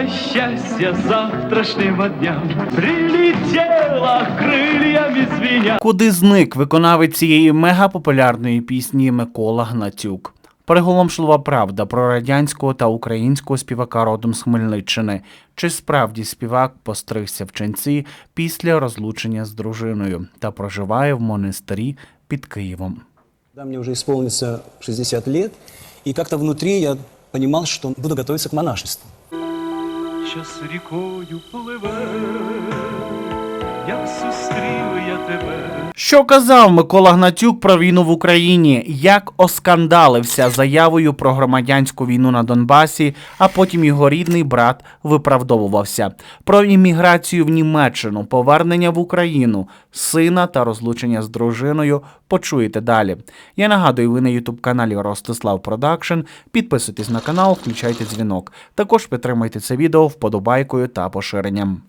Птица счастья завтрашнего дня Прилетела крыльями звеня Куди зник виконавець цієї мегапопулярної пісні Микола Гнатюк? Приголомшлива правда про радянського та українського співака родом з Хмельниччини. Чи справді співак постригся в ченці після розлучення з дружиною та проживає в монастирі під Києвом? Когда мне уже исполнится 60 лет, и как-то внутри я понимал, что буду готовиться к монашеству. Час рікою пливе Як зустрів я тебе Що казав Микола Гнатюк про війну в Україні? Як оскандалився заявою про громадянську війну на Донбасі, а потім його рідний брат виправдовувався про імміграцію в Німеччину, повернення в Україну, сина та розлучення з дружиною. Почуєте далі. Я нагадую, ви на ютуб каналі Ростислав Продакшн. Підписуйтесь на канал, включайте дзвінок. Також підтримайте це відео вподобайкою та поширенням.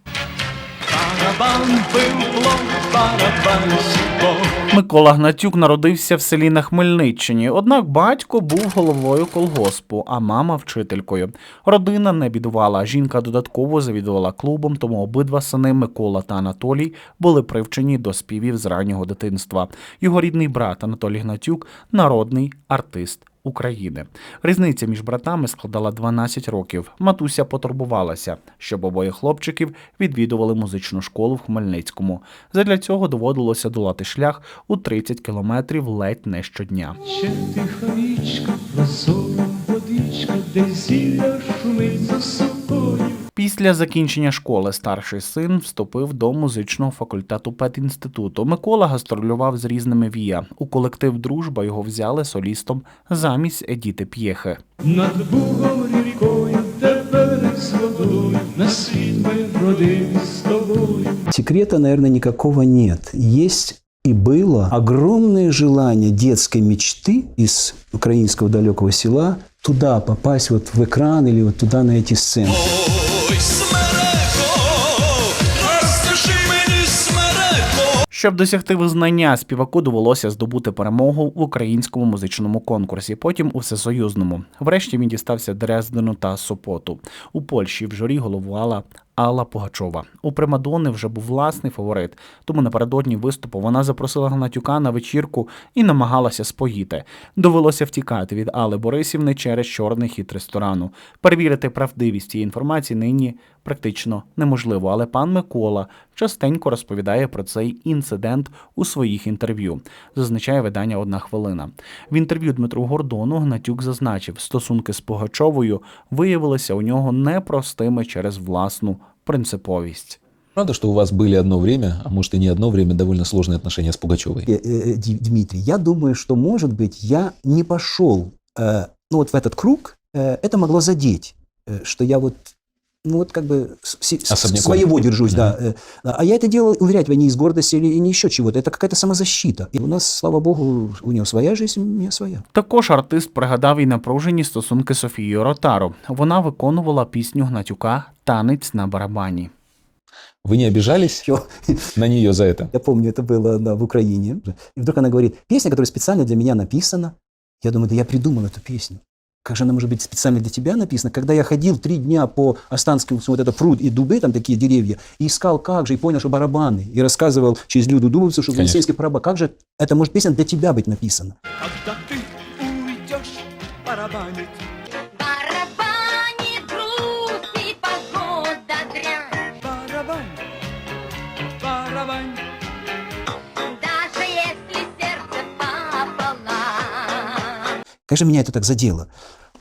Микола Гнатюк народився в селі на Хмельниччині, однак батько був головою колгоспу, а мама вчителькою. Родина не бідувала. Жінка додатково завідувала клубом, тому обидва сини Микола та Анатолій були привчені до співів з раннього дитинства. Його рідний брат Анатолій Гнатюк народний артист. України. Різниця між братами складала 12 років. Матуся потурбувалася, щоб обоє хлопчиків відвідували музичну школу в Хмельницькому. Задля цього доводилося долати шлях у 30 кілометрів ледь не щодня. Ще тиха річка, водичка, де зілля шумить за собою. Після закінчення школи старший син вступив до музичного факультету педінституту. Микола гастролював з різними вія. У колектив Дружба його взяли солістом замість Едіти П'єхи. Над Бугом рікою, де берег з водою, на світ ми родились з тобою. Секрета, наверное, никакого нет. Есть и было огромное желание детской мечты из украинского далекого села туда попасть вот в экран или вот туда на эти сцены. Ой, смереко, розкажи мені, смереко. Щоб досягти визнання, співаку довелося здобути перемогу в українському музичному конкурсі, потім у всесоюзному. Врешті він дістався Дрездену та Сопоту. У Польщі в журі головувала Алла Пугачова. У Примадонни вже був власний фаворит, тому напередодні виступу вона запросила Гнатюка на вечірку і намагалася споїти. Довелося втікати від Алли Борисівни через чорний хід ресторану. Перевірити правдивість цієї інформації нині практично неможливо, але пан Микола частенько розповідає про цей інцидент у своїх інтерв'ю. Зазначає видання одна хвилина. В інтерв'ю Дмитру Гордону Гнатюк зазначив, стосунки з Пугачовою виявилися у нього непростими через власну принциповість. Правда, что у вас были одно время, а может и не одно время, довольно сложные отношения с Пугачевой? Э, э, Ди- Дмитрий, я думаю, что, может быть, я не пошел э, ну, вот в этот круг, э, это могло задеть, э, что я вот, ну, вот как бы с- с- с- Особняком. своего держусь, да. э, А я это делал, уверять, не из гордости или не еще чего-то, это какая-то самозащита. И у нас, слава богу, у него своя жизнь, у меня своя. Також артист пригадав і напружені стосунки з Софією Ротару. Вона виконувала пісню Гнатюка Танець на барабані. Вы не обижались Чё? на нее за это? Я помню, это было да, в Украине. И вдруг она говорит, песня, которая специально для меня написана. Я думаю, да я придумал эту песню. Как же она может быть специально для тебя написана? Когда я ходил три дня по Останскому, вот это пруд и дубы, там такие деревья, и искал, как же, и понял, что барабаны. И рассказывал через Люду Дубовцу, что. Елисейский барабан, как же это может песня для тебя быть написана? Когда ты уйдешь барабанить Конечно, меня это так задело.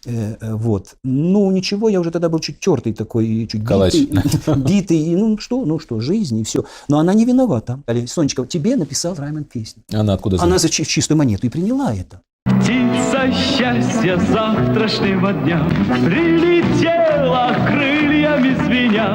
Э, э, вот. Ну, ничего, я уже тогда был чуть тертый такой, чуть Калач. битый, битый, и ну что, ну что, жизнь и все. Но она не виновата. Сонечка, тебе написал Раймонд песню. Она откуда Она знает? за чи- чистую монету и приняла это. Птица счастья завтрашнего дня Прилетела звеня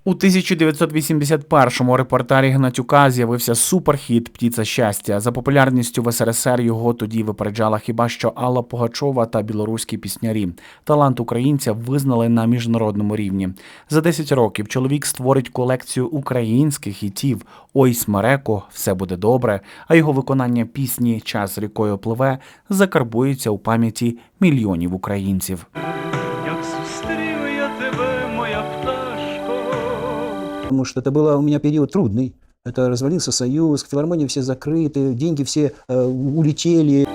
У 1981-му репортері Гнатюка з'явився суперхіт Птіця щастя. За популярністю в СРСР його тоді випереджала хіба що Алла Пугачова та білоруські піснярі. Талант українця визнали на міжнародному рівні. За 10 років чоловік створить колекцію українських хітів Ой, смереко, все буде добре. А його виконання пісні Час рікою пливе закарбується у пам'яті мільйонів українців. Потому что это был у меня период трудный. Это развалился союз, филармонии все закрыты, деньги все э, улетели.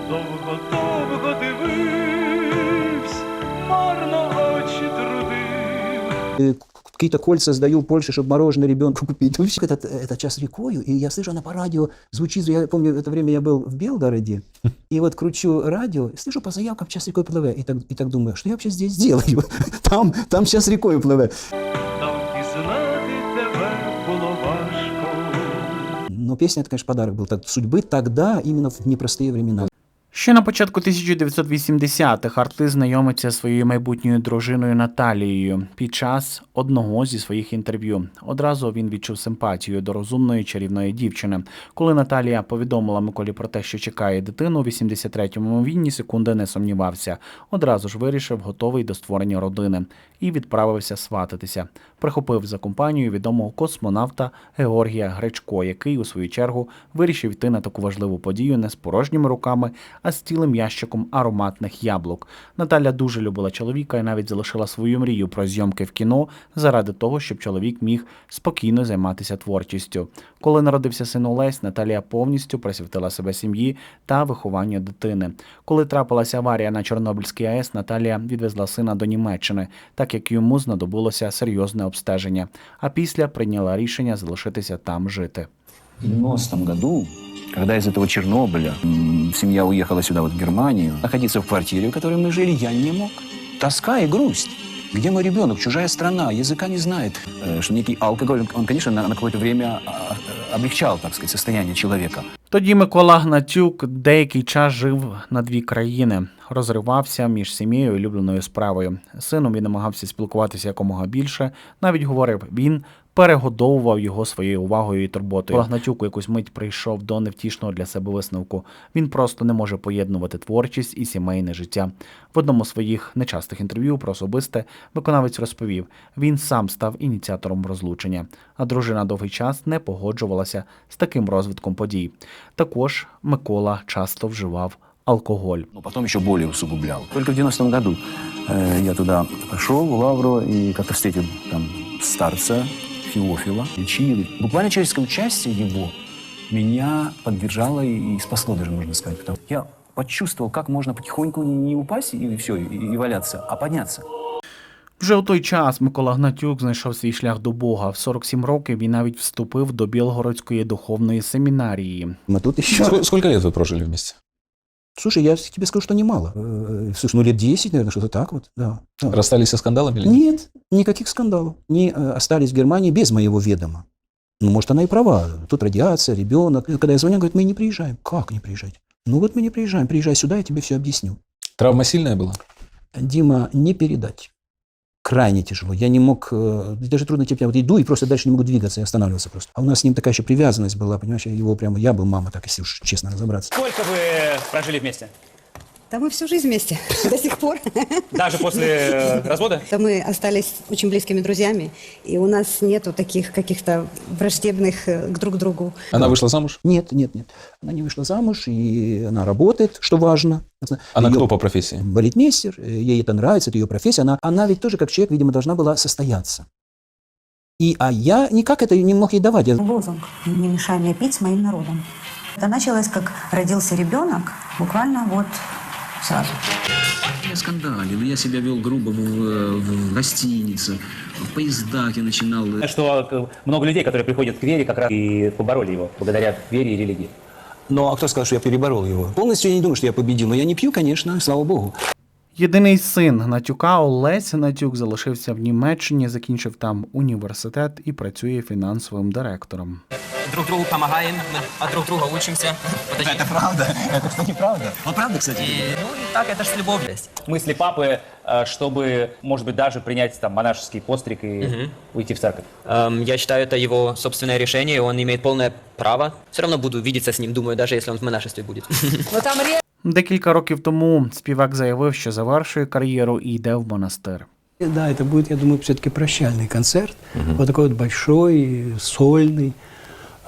Э, к- Какие-то кольца сдаю в Польше, чтобы мороженое ребенку купить. Ну, всё. Этот, этот час рекою, и я слышу, она по радио звучит. Я помню, это время я был в Белгороде, и вот кручу радио, слышу по заявкам час рекой плыве. И так, и так думаю, что я вообще здесь делаю? Там, там час рекой плыве. Но песня, это, конечно, подарок был так, судьбы тогда, именно в непростые времена. Ще на початку 1980-х артист знайомиться зі своєю майбутньою дружиною Наталією під час одного зі своїх інтерв'ю. Одразу він відчув симпатію до розумної чарівної дівчини. Коли Наталія повідомила Миколі про те, що чекає дитину, у 83-му він ні секунди не сумнівався. Одразу ж вирішив, готовий до створення родини, і відправився свататися. Прихопив за компанію відомого космонавта Георгія Гречко, який у свою чергу вирішив йти на таку важливу подію не з порожніми руками, а з цілим ящиком ароматних яблук. Наталя дуже любила чоловіка і навіть залишила свою мрію про зйомки в кіно заради того, щоб чоловік міг спокійно займатися творчістю. Коли народився син Олесь, Наталія повністю присвятила себе сім'ї та вихованню дитини. Коли трапилася аварія на Чорнобильській АЕС, Наталія відвезла сина до Німеччини, так як йому знадобилося серйозне обстеження. А після прийняла рішення залишитися там жити. В 90 году, когда из этого Чернобыля семья уехала сюда, вот в Германию, находиться в квартире, в которой мы жили, я не мог. Тоска и грусть. Где мой ребенок? Чужая страна, языка не знает. Э, Что некий алкоголь, он, конечно, на, на какое-то время а, а, облегчал, так сказать, состояние человека. Тоді Микола Гнатюк деякий час жив на дві країни, розривався між сім'єю і улюбленою справою. Сином він намагався спілкуватися якомога більше. Навіть говорив, він перегодовував його своєю увагою і турботою. У якусь мить прийшов до невтішного для себе висновку. Він просто не може поєднувати творчість і сімейне життя. В одному з своїх нечастих інтерв'ю про особисте виконавець розповів, він сам став ініціатором розлучення, а дружина довгий час не погоджувалася з таким розвитком подій. Також Микола часто вживав алкоголь. Но потом еще более усугублял. Только в 90-м году э, я туда пошел, в Лавру, и как-то встретил там старца Феофила. Лечили. Буквально человеческое участие его меня поддержало и, спасло даже, можно сказать. Потому что я почувствовал, как можно потихоньку не упасть и все, и, и валяться, а подняться. Вже у той час Микола Гнатюк знайшов свій шлях до Бога. В 47 років він навіть вступив до Білгородської духовної семінарії. А тут еще... Ск- Сколько лет вы прожили вместе? Слушай, я тебе скажу, что немало. Э, Слушай, ну лет 10, наверное, что-то так вот. Да. да. Расстались со скандалами или нет? Нет, никаких скандалов. Не э, остались в Германии без моего ведома. Ну, может, она и права. Тут радиация, ребенок. И Когда я звоню, говорит, мы не приезжаем. Как не приезжать? Ну вот мы не приезжаем. Приезжай сюда, я тебе все объясню. Травма сильная была? Дима, не передать. Крайне тяжело. Я не мог, э, даже трудно тебе, вот иду и просто дальше не могу двигаться, я останавливался просто. А у нас с ним такая еще привязанность была, понимаешь, его прямо, я был мама, так если уж честно разобраться. Сколько вы прожили вместе? Да мы всю жизнь вместе до сих пор. Даже после э, развода? Да мы остались очень близкими друзьями, и у нас нету таких каких-то враждебных э, к друг другу. Она вышла замуж? Нет, нет, нет. Она не вышла замуж, и она работает, что важно. Она Её- кто по профессии? балетмейстер, э, ей это нравится, это ее профессия, она, она ведь тоже как человек, видимо, должна была состояться. И, а я никак это не мог ей давать. Я- лозунг «Не мешай мне пить с моим народом». Это началось, как родился ребенок, буквально вот сразу. Я скандалил, я себя вел грубо в, в гостинице, в поездах я начинал. Что э, много людей, которые приходят к вере, как раз и побороли его благодаря вере и религии. Ну, а кто сказал, что я переборол его? Полностью я не думаю, что я победил, но я не пью, конечно, слава богу. Єдиний син Гнатюка Олесь Гнатюк залишився в Німеччині, закінчив там університет і працює фінансовим директором. друг другу помогаем, мы от друг друга учимся. Это правда, это, кстати, правда. Он правда, кстати. И, ну, и так, это ж любовь есть. Мысли папы, э, чтобы, может быть, даже принять там монашеский постриг и уйти в церковь. Эм, я считаю, это его собственное решение, он имеет полное право. Все равно буду видеться с ним, думаю, даже если он в монашестве будет. Декілька років тому співак заявив, що завершує кар'єру і йде в монастир. Да, это будет, я думаю, все-таки прощальный концерт. Вот такой вот большой, сольный,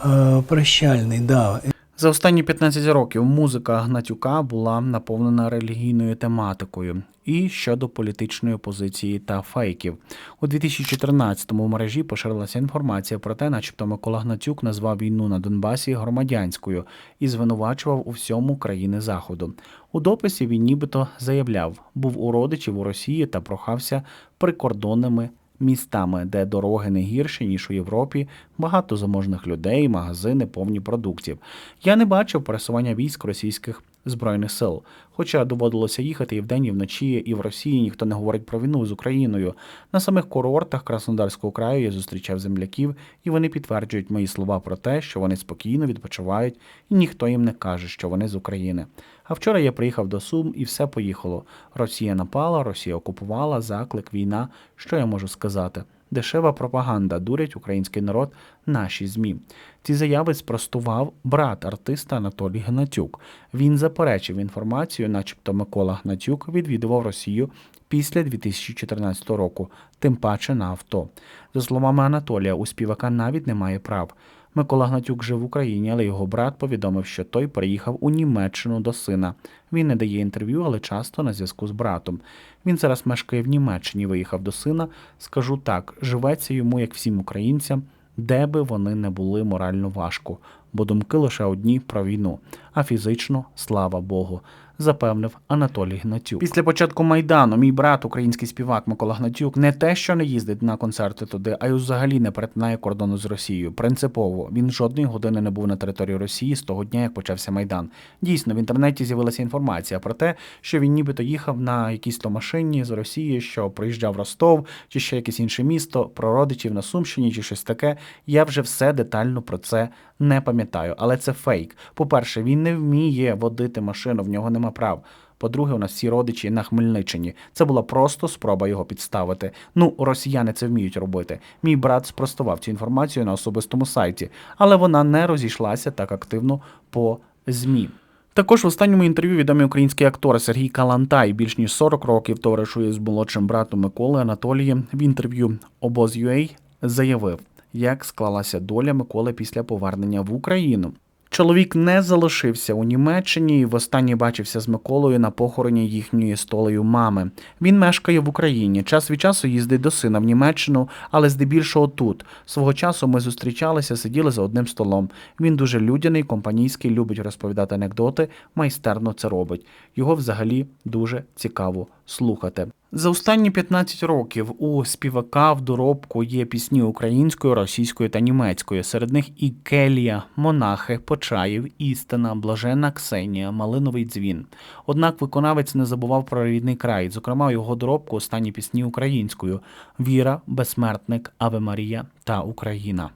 э, прощальный, да. За останні 15 років музика Гнатюка була наповнена релігійною тематикою і щодо політичної позиції та фейків. У 2014-му в мережі поширилася інформація про те, начебто Микола Гнатюк назвав війну на Донбасі громадянською і звинувачував у всьому країни Заходу. У дописі він нібито заявляв, був у родичів у Росії та прохався прикордонними містами, де дороги не гірші, ніж у Європі, багато заможних людей, магазини повні продуктів. Я не бачив пересування військ російських збройних сил. Хоча доводилося їхати і вдень, і вночі, і в Росії ніхто не говорить про війну з Україною. На самих курортах Краснодарського краю я зустрічав земляків, і вони підтверджують мої слова про те, що вони спокійно відпочивають, і ніхто їм не каже, що вони з України. А вчора я приїхав до Сум і все поїхало. Росія напала, Росія окупувала, заклик, війна. Що я можу сказати? Дешева пропаганда дурять український народ наші змі. Ці заяви спростував брат артиста Анатолій Гнатюк. Він заперечив інформацію, начебто Микола Гнатюк відвідував Росію після 2014 року, тим паче на авто. За словами Анатолія, у співака навіть немає прав. Микола Гнатюк жив в Україні, але його брат повідомив, що той приїхав у Німеччину до сина. Він не дає інтерв'ю, але часто на зв'язку з братом. Він зараз мешкає в Німеччині, виїхав до сина. Скажу так, живеться йому, як всім українцям, де би вони не були морально важко, бо думки лише одні про війну, а фізично, слава Богу. Запевнив Анатолій Гнатюк. Після початку майдану мій брат, український співак Микола Гнатюк, не те, що не їздить на концерти туди, а й взагалі не перетинає кордону з Росією. Принципово він жодної години не був на території Росії з того дня, як почався майдан. Дійсно, в інтернеті з'явилася інформація про те, що він нібито їхав на якійсь то машині з Росії, що приїжджав Ростов чи ще якесь інше місто, про родичів на Сумщині чи щось таке. Я вже все детально про це не пам'ятаю, але це фейк. По-перше, він не вміє водити машину, в нього нема прав. По-друге, у нас всі родичі на Хмельниччині. Це була просто спроба його підставити. Ну, росіяни це вміють робити. Мій брат спростував цю інформацію на особистому сайті, але вона не розійшлася так активно по ЗМІ. Також в останньому інтерв'ю відомий український актор Сергій Калантай більш ніж 40 років товаришує з молодшим братом Миколи Анатолієм. В інтерв'ю Обоз.ua заявив, як склалася доля Миколи після повернення в Україну. Чоловік не залишився у Німеччині і востаннє бачився з Миколою на похороні їхньої столею мами. Він мешкає в Україні. Час від часу їздить до сина в Німеччину, але здебільшого тут. Свого часу ми зустрічалися, сиділи за одним столом. Він дуже людяний, компанійський, любить розповідати анекдоти, майстерно це робить. Його взагалі дуже цікаво слухати. За останні 15 років у співака в доробку є пісні українською, російською та німецькою. Серед них і Келія, Монахи, Почаїв, Істина, Блажена Ксенія, Малиновий дзвін. Однак виконавець не забував про рідний край. Зокрема, його доробку останні пісні українською: Віра, Безсмертник, Аве Марія та Україна.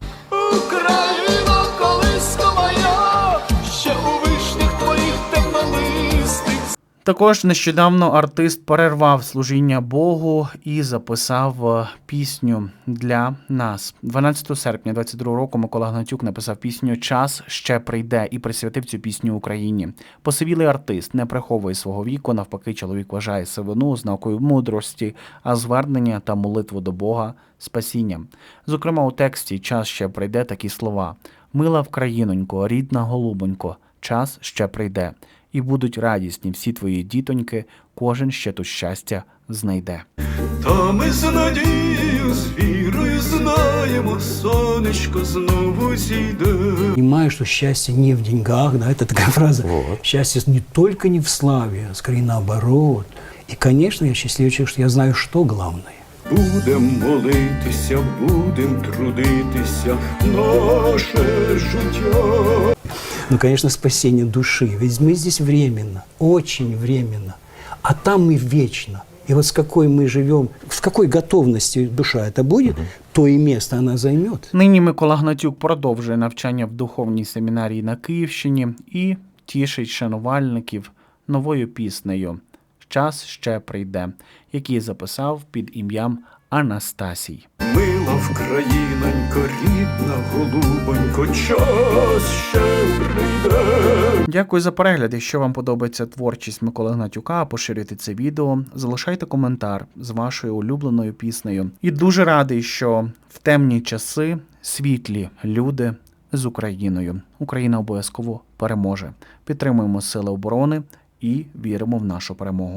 Україна, Також нещодавно артист перервав служіння Богу і записав е, пісню для нас. 12 серпня 22 року Микола Гнатюк написав пісню Час ще прийде і присвятив цю пісню Україні. Посивілий артист не приховує свого віку. Навпаки, чоловік вважає сивину ознакою мудрості, а звернення та молитву до Бога спасінням. Зокрема, у тексті Час ще прийде такі слова: Мила Вкраїнонько, рідна голубонько, час ще прийде і будуть радісні всі твої дітоньки, кожен ще тут щастя знайде. Та ми з надією, з вірою знаємо, сонечко знову зійде. Понимаю, что счастье не в деньгах, да, это такая фраза. Счастье не только не в славе, а скорее наоборот. И, конечно, я счастливый человек, что я знаю, что главное. Будем молитися, будем трудитися, наше життя Ну, конечно, спасение души. Ведь мы здесь временно, очень временно. А там мы вечно. И вот с какой мы живем, с какой готовностью душа это будет, то и место она займет. Нині Микола Гнатюк продовжує навчання в духовній семінарії на Київщині і тішить шанувальників новою піснею Час ще прийде, який записав під ім'ям Анастасій. Мила Вкраїнонько, рідна голубонько, час ще прийде. Дякую за перегляд. Якщо вам подобається творчість Миколи Гнатюка, поширюйте це відео, залишайте коментар з вашою улюбленою піснею. І дуже радий, що в темні часи світлі люди з Україною. Україна обов'язково переможе. Підтримуємо сили оборони і віримо в нашу перемогу.